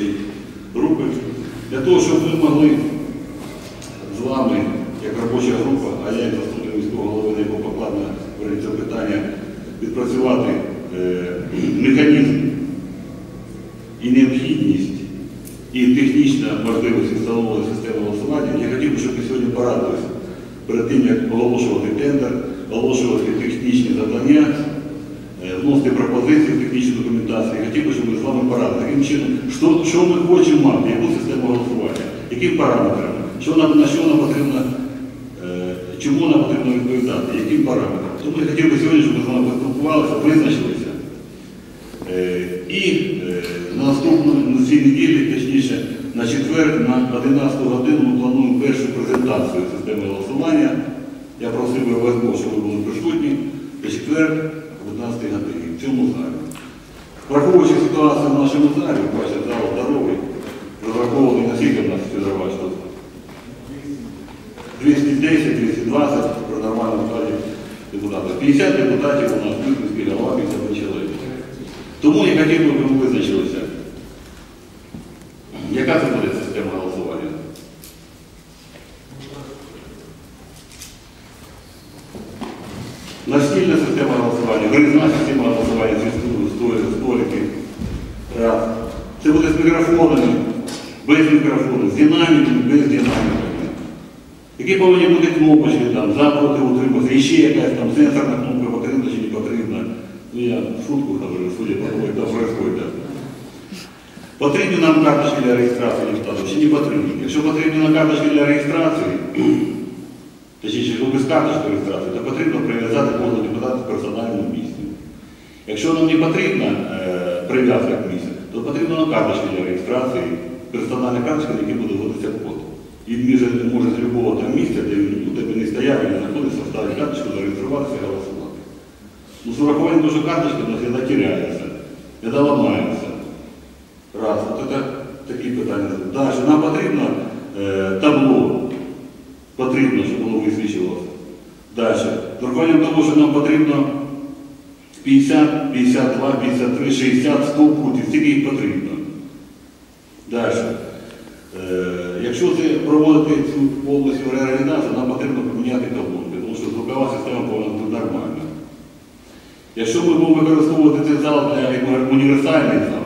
робочої групи, для того, щоб ми могли вносити пропозиції в технічну документацію. Хотів би, щоб ми з вами порадили, яким чином, що, що ми хочемо мати, яку систему голосування, яким параметрами, що нам, на що нам потрібно, е, чому нам потрібно відповідати, яким параметрам. Тому я хотів би сьогодні, щоб ми з вами поспілкувалися, визначилися. Е, І е, на наступному на цій неділі, точніше, на четвер, на 11 годину ми плануємо першу презентацію системи голосування. Я просив би ОСБО, щоб ви були присутні на четвер Враховуючи ситуацію в нашому залі, бачите, зал здоровий, розрахований на скільки в нас фізрова тут? 210, 220 при нормальному складі депутатів. 50 депутатів у нас, ми міський голова, 51 чоловік. Тому я хотів би, Настільна система голосування, вирізна система голосування столиків. Це буде з мікрофонами, без мікрофонів, з динаміками, без динаміками. Які повинні бути кнопочки там, за проти утриматися, і ще якась там сенсорна кнопка потрібна чи не потрібна. Ну я шутку говорю, судя по тому, як там происходит. Потрібні нам карточки для реєстрації депутатів чи не потрібні? Якщо потрібні нам карточки для реєстрації, точніше, якщо без карточки реєстрації, то потрібно прив'язати кожного депутата в персональному місці. Якщо нам не потрібна е, прив'язка к місцю, то потрібна нам карточка для реєстрації, персональна карточка, на якій буде вводитися код. Він може, з будь-якого там місця, де він де б не стояв, він знаходиться, вставити карточку, зареєструватися і голосувати. Ну, з урахуванням дуже карточки у нас іноді теряється, іноді ламається. Раз, от це такі питання. Далі, нам потрібно е, табло, потрібно, щоб воно висвічувалося. Далі, з урахуванням того, що нам потрібно 50, 52, 53, 60, 100 путів, скільки їх потрібно. Далі. Е, якщо це проводити цю повністю реорганізацію, нам потрібно поміняти колонки, тому що звукова система повинна нормальна. Якщо ми будемо використовувати цей зал для універсальний зал,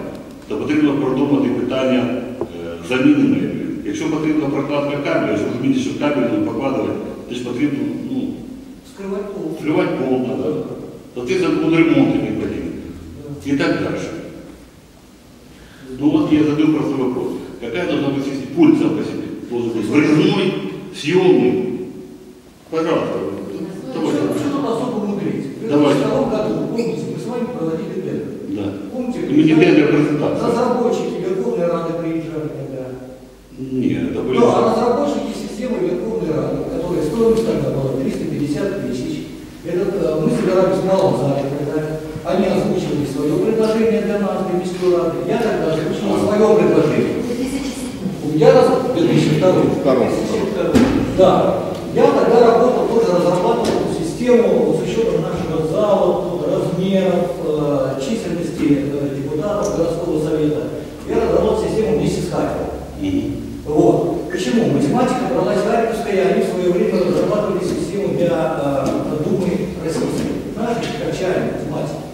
то потрібно продумати питання е, заміни меблів. Якщо потрібна прокладка кабелю, якщо розумієте, що кабель не покладувати, то ж потрібно ну, Скрывать пол. Плювать пол надо, то ты забыл ремонт необходим. И так дальше. Ну вот я задаю простой вопрос. Какая должна быть система? Пульт сам по себе. Должен быть врезной, съемный. Пожалуйста. Давайте. Что что тут особо мудрить? В Давайте. 2002 году, помните, мы с вами проводили тендер. Да. Помните, И мы не тендер, а презентация. разработчики нет, это были... Ну, а разработчики системы Верховной Рады, которая стоимость тогда была 350 тысяч, этот, э, мы собирались в малом зале, когда они озвучивали свое предложение для нас, для Мирской Рады. Я тогда озвучил свое предложение. 2007. Я раз... 2002. Втором. Да. Я тогда работал, тоже разрабатывал эту систему с учетом нашего зала, размеров, э, численности э, депутатов городского совета. Я разработал систему вместе с Харьковом. Вот. Почему? Математика бралась Харьковская, они в свое время разрабатывали систему для э, Думы Российской. Наши качали математики.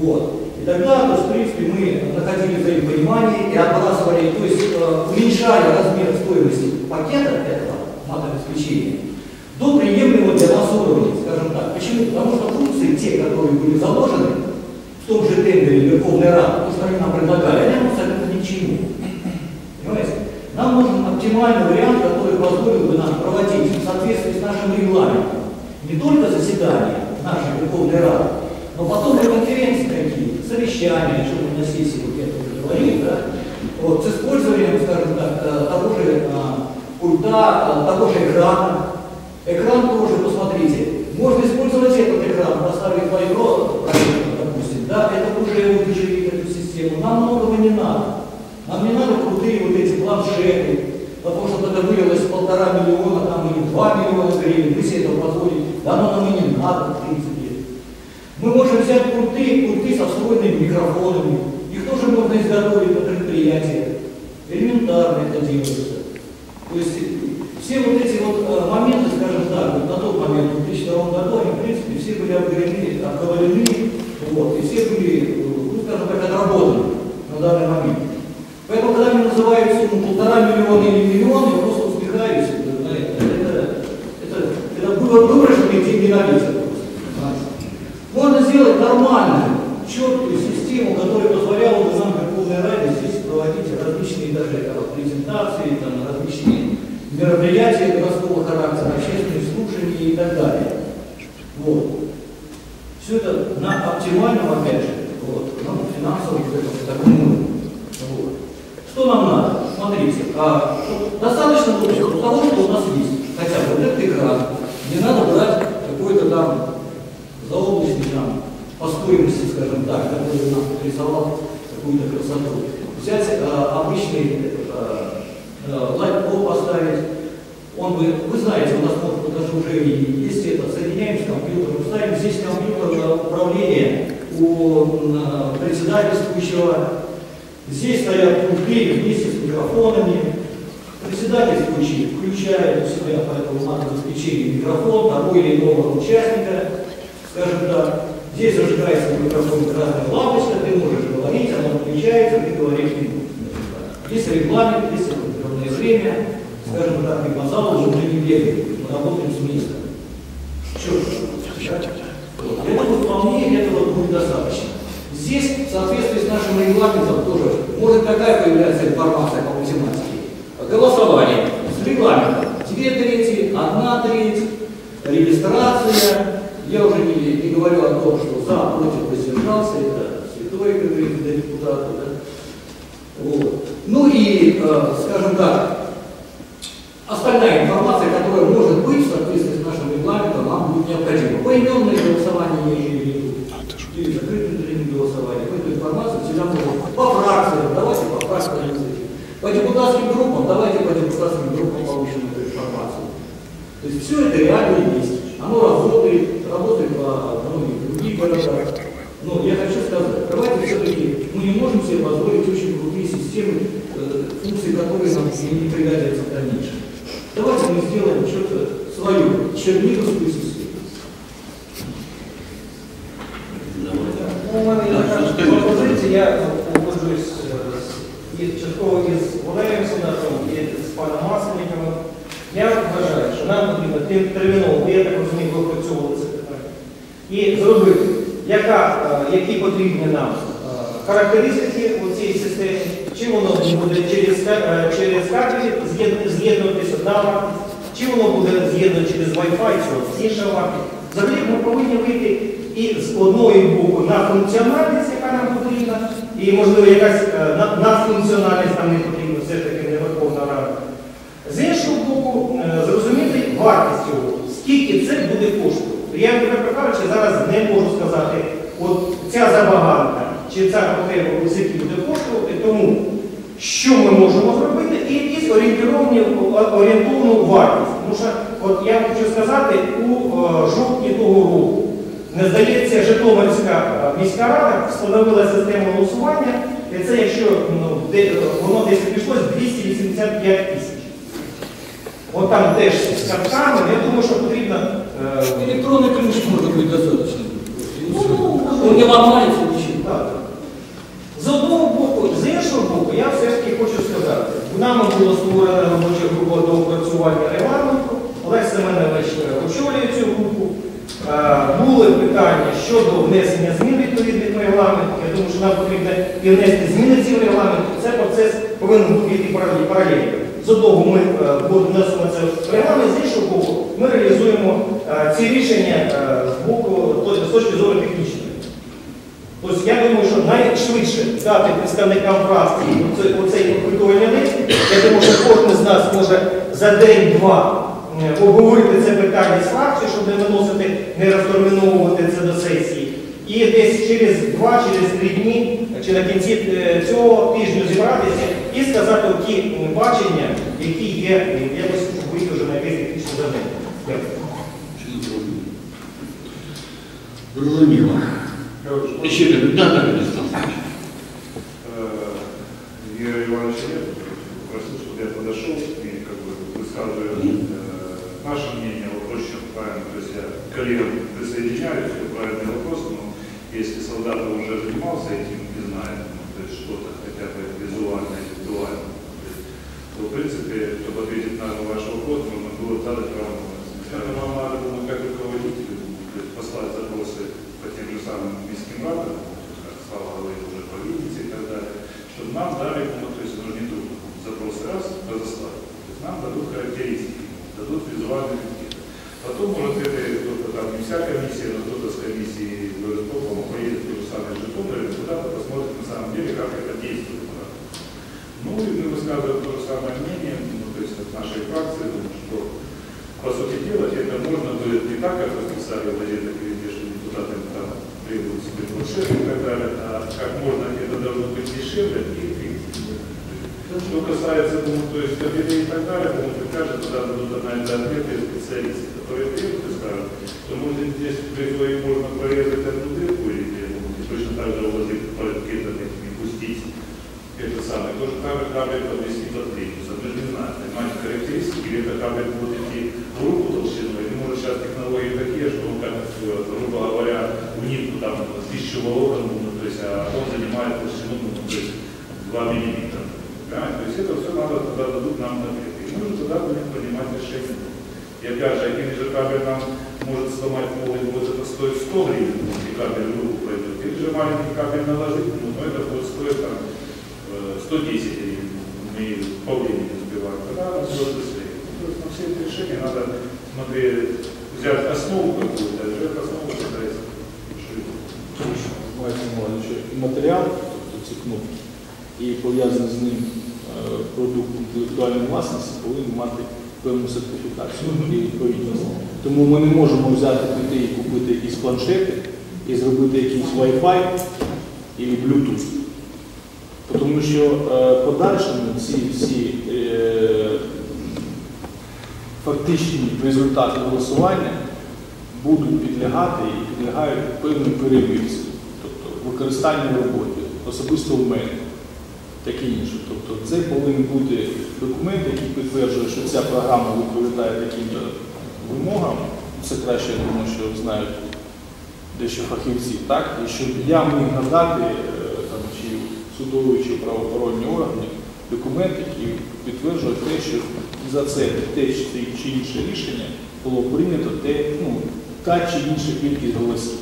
Вот. И тогда, то есть, в принципе, мы находили взаимопонимание и отбрасывали, то есть э, уменьшали размер стоимости пакета этого матообеспечения до приемлемого для нас уровня, скажем так. Почему? Потому что функции, те, которые были заложены в том же тендере Верховной Рады, то, что они нам предлагали, они абсолютно ни. Оптимальный вариант, который позволил бы нам проводить в соответствии с нашим регламентом не только заседания нашей Верховной Рады, но потом и конференции какие-то, совещания, что мы на сессии вот это уже говорили, да, вот, с использованием, скажем так, э, того же а, пульта, э, того же экрана. Экран тоже, посмотрите, можно использовать этот экран, поставить двойно, допустим, да, это уже выключили эту систему. Нам многого не надо. Нам не надо крутые вот эти планшеты, потому что это вылилось в полтора миллиона там, или два миллиона гривен, мы себе это позволили. Да оно нам и не надо, в принципе. Мы можем взять пульты, пульты со встроенными микрофонами. Их тоже можно изготовить на предприятии. элементарно это делается. То есть все вот эти вот э, моменты, скажем так, вот на тот момент, в 2002 году, они, в принципе, все были обговорены, обговорены вот, и все были, э, ну, скажем так, отработаны на данный момент. Поэтому, когда мне называют сумму полтора миллиона или миллион, я просто усмехаюсь э, на это. Это, это, это было выброшенные деньги на ветер просто. понимаете. Можно сделать нормальную, четкую систему, которая позволяла бы нам, как полной Раде, здесь проводить различные даже э, презентации, там, различные мероприятия городского характера, общественные слушания и так далее. Вот. Все это на оптимальном, опять же, вот, на финансовом вот таком уровне. Вот. Что нам надо? Смотрите, а, достаточно вот того, что у нас есть. Хотя бы вот этот экран. Не надо брать какой-то там заоблачный там по стоимости, скажем так, который нам рисовал какую-то красоту. Взять а, обычный а, лайт-пол поставить, он бы, вы знаете, у нас может даже уже есть это, соединяем с компьютером, ставим здесь компьютер э, управления у м, председательствующего, здесь стоят пульты вместе с микрофонами, председательствующий включает у себя по этому обеспечению микрофон того или иного участника, скажем так, здесь зажигается микрофон красная лампочка, ты можешь говорить, она включается, ты говоришь ему. Есть регламент, есть определенное время, скажем так, и по залу уже не бегаем, мы работаем с министром. Я думаю, вполне этого будет достаточно. Здесь, в соответствии с нашим регламентом, тоже может какая появляться информация по математике. Голосование с регламентом. Две трети, одна треть, регистрация. Я уже не, не говорю о том, что за, против воздержался, это святое, как говорится, для депутата. Да? Вот. Ну и, э, скажем так, остальная информация, которая может быть в соответствии с нашим регламентом, нам будет необходима. Поименное голосование я имею в виду, или закрытое внутреннее голосование. Эту информацию всегда можно по фракциям, давайте по фракциям. По депутатским группам, давайте по депутатским группам получим эту информацию. То есть все это реально есть. Оно работает, работает во многих других городах. Но я хочу сказать, давайте все-таки мы не можем себе позволить очень крутые системы, э, функции которые нам не пригодятся в дальнейшем. Давайте мы сделаем что-то свою черниговскую систему. Ну, у мене є така пропозиція, я погоджуюсь е, з- із частково із Валерієм Сенатом і з паном Масленниковим. Я вважаю, що нам потрібно тим терміново, бо я так розумію, ви опрацьовували це питання, і зробити, яка, е, які потрібні нам е, характеристики у цій системі, чи воно буде через, е, через кабелі з'єднуватися одна вартість, чи воно буде з'єднано через Wi-Fi, чи інша вартість. Взагалі ми повинні вийти і з одної боку на функціональність, яка нам потрібна, і можливо якась е, надфункціональність нам не потрібна, все ж таки не Верховна Рада. З іншого боку, е, зрозуміти вартість цього, скільки це буде коштувати. Я, наприклад зараз не можу сказати, от ця забаганка чи ця потреба скільки буде коштувати, тому що ми можемо зробити, і якісь орієнтовні, орієнтовну вартість. Тому що, от я хочу сказати, у е, жовтні того року, не здається, Житомирська е, міська рада встановила систему голосування, і це якщо ну, де, воно десь обійшлось 285 тисяч. От там теж з картками, я думаю, що потрібно. е, Электронный ключ может быть достаточно. Ну, Он не ломается Була створена робоча група до опрацювання регламенту, Олег Семенович е, очолює цю групу. Е, Були питання щодо внесення змін відповідних в регламент. Я думаю, що нам потрібно і внести зміни в ці регламент. Це процес повинен бути паралельно. З одного ми вносимо це регламент, з іншого боку, ми реалізуємо е, ці рішення з боку з точки зору технічної. Тобто я думаю, що найшвидше дати представникам фракції оцей, опитувальний лист. Я думаю, що кожен з нас може за день-два е, обговорити це питання з фракцією, щоб не виносити, не розтерміновувати це до сесії. І десь через два, через три дні, чи на кінці е, цього тижня зібратися і сказати ті бачення, які є е, якось вже на якесь технічне завдання. Дякую. Чи Петрович Горький. Еще раз, да, да, Александр э, Юрий Иванович прослушал, я подошел и как бы высказываю э, наше мнение, вот очень правильно, то есть я коллегам присоединяюсь, это правильный вопрос, но если солдат уже занимался этим и знает, ну, то есть что-то хотя бы визуально, виртуально, то, в принципе, чтобы ответить на ваш вопрос, нужно было задать вам деле, как это действует. Ну, и мы высказываем то же самое мнение, ну, то есть от нашей фракции, что, по сути дела, это можно будет не так, как вы писали в газетах или депутатам там требуется быть планшеты и так далее, а как можно это должно быть дешевле и эффективнее. Что касается, ну, то есть КПД и так далее, ну, каждый туда дадут на это ответы специалисты, которые требуют и скажут, что может здесь при своей можно прорезать одну может сломать пол, и будет это стоит 100 гривен, если кабель в руку пройдет. Или же маленький кабель наложить, ну, но это будет стоить там э, 110 гривен. Мы по времени успеваем. Тогда оно будет быстрее. То есть на все эти решения надо смотреть, взять основу какую-то, и эту основу пытаться решить. Мається на увазі, що і матеріал, тобто ці кнопки, і пов'язаний з ним е, продукт інтелектуальної власності повинен мати певну сертифікацію і відповідність. Тому ми не можемо взяти піти і купити якісь планшети і зробити якийсь Wi-Fi і Bluetooth. Тому що е, подальшому ці всі е, фактичні результати голосування будуть підлягати і підлягають певній перевірці, тобто використанню в особисто в мене, таке інше. Тобто це повинен бути документ, який підтверджує, що ця програма відповідає таким-то вимогам. Це краще, я думаю, що знають дещо фахівці, так? І щоб я міг надати е, там, чи судові, чи правоохоронні органи документ, який підтверджує те, що за це те чи інше рішення було прийнято те, ну, та чи інша кількість голосів.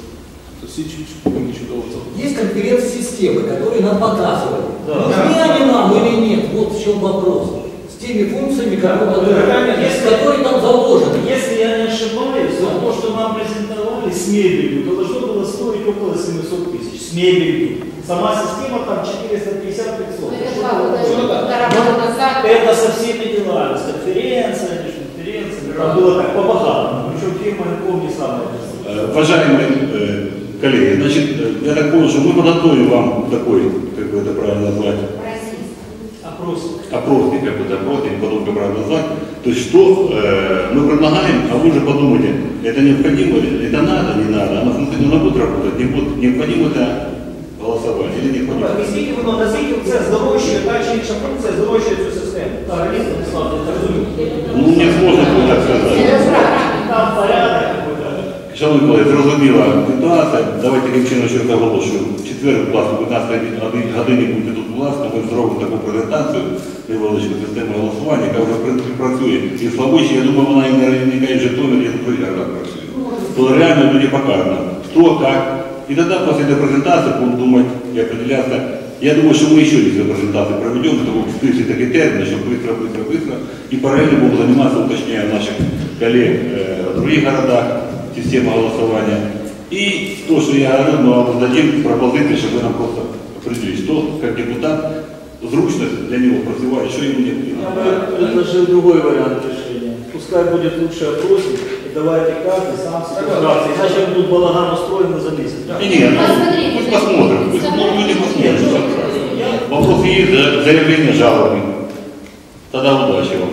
Есть конференц-системы, которые нам показывали. Да. Нужны они нам или нет? Вот в чем вопрос. С теми функциями, которые, Да. которые там заложены. Если я не ошибаюсь, вот то, что нам презентовали с мебелью, то должно было стоить около 700 тысяч. С мебелью. Сама система там 450 500 Это два года, Что-то так. полтора года назад. Это со всеми делами, с конференциями, с конференциями. Там было так по-богатому. Причем фирма, не помню, самая. Э, Уважаемые э, коллеги, значит, э, я так понял, что мы подготовим вам такой, как бы это правильно назвать, Опрос. опросник, как бы опросник, потом как правильно назвать. То есть что э, мы предлагаем, а вы уже подумайте, это необходимо, ли, это надо, не надо, она функционально будет работать, не будет, необходимо это голосовать или Ну, необходимо. так, Візьміть воно, назвіть це здорожчує, та чи інша функція здорожчує цю систему. Так, Аліна Владиславовна, так розумієте? Ну, мне сложно будет так сказать. Там порядок какой-то. Шановні колеги, зрозуміла ситуація. Давайте таким чином ще раз оголошую. В четвер, власне, о 15 годині будете тут власне, ми зробимо таку презентацію невеличку систему голосування, яка вже в принципі працює. І в Славучі, я думаю, вона і наверняка і в Житомирі, і в других городах працює. Коли реально люди показано, хто, як. І тоді після цієї презентації будемо думати і определятися. Я думаю, що ми ще одну презентацію проведемо, тому стислі такий термін, щоб быстро, быстро, быстро. І паралельно будемо займатися, уточняю наших коллег э, в других городах, система голосования. И то, что я говорю, мы вам дадим пропозиции, чтобы вы нам просто определили, что как депутат зручно для него працювати, що йому Я необхідно. бы предложил другой вариант решения. Пускай будет лучше опросник, и давайте каждый сам себе. Иначе будут балаган устроены за месяц. Не, не, ну, пусть посмотрим, пусть ну, люди посмотрят. Вопрос есть, за- заявление жалобы. Тогда удачи вам.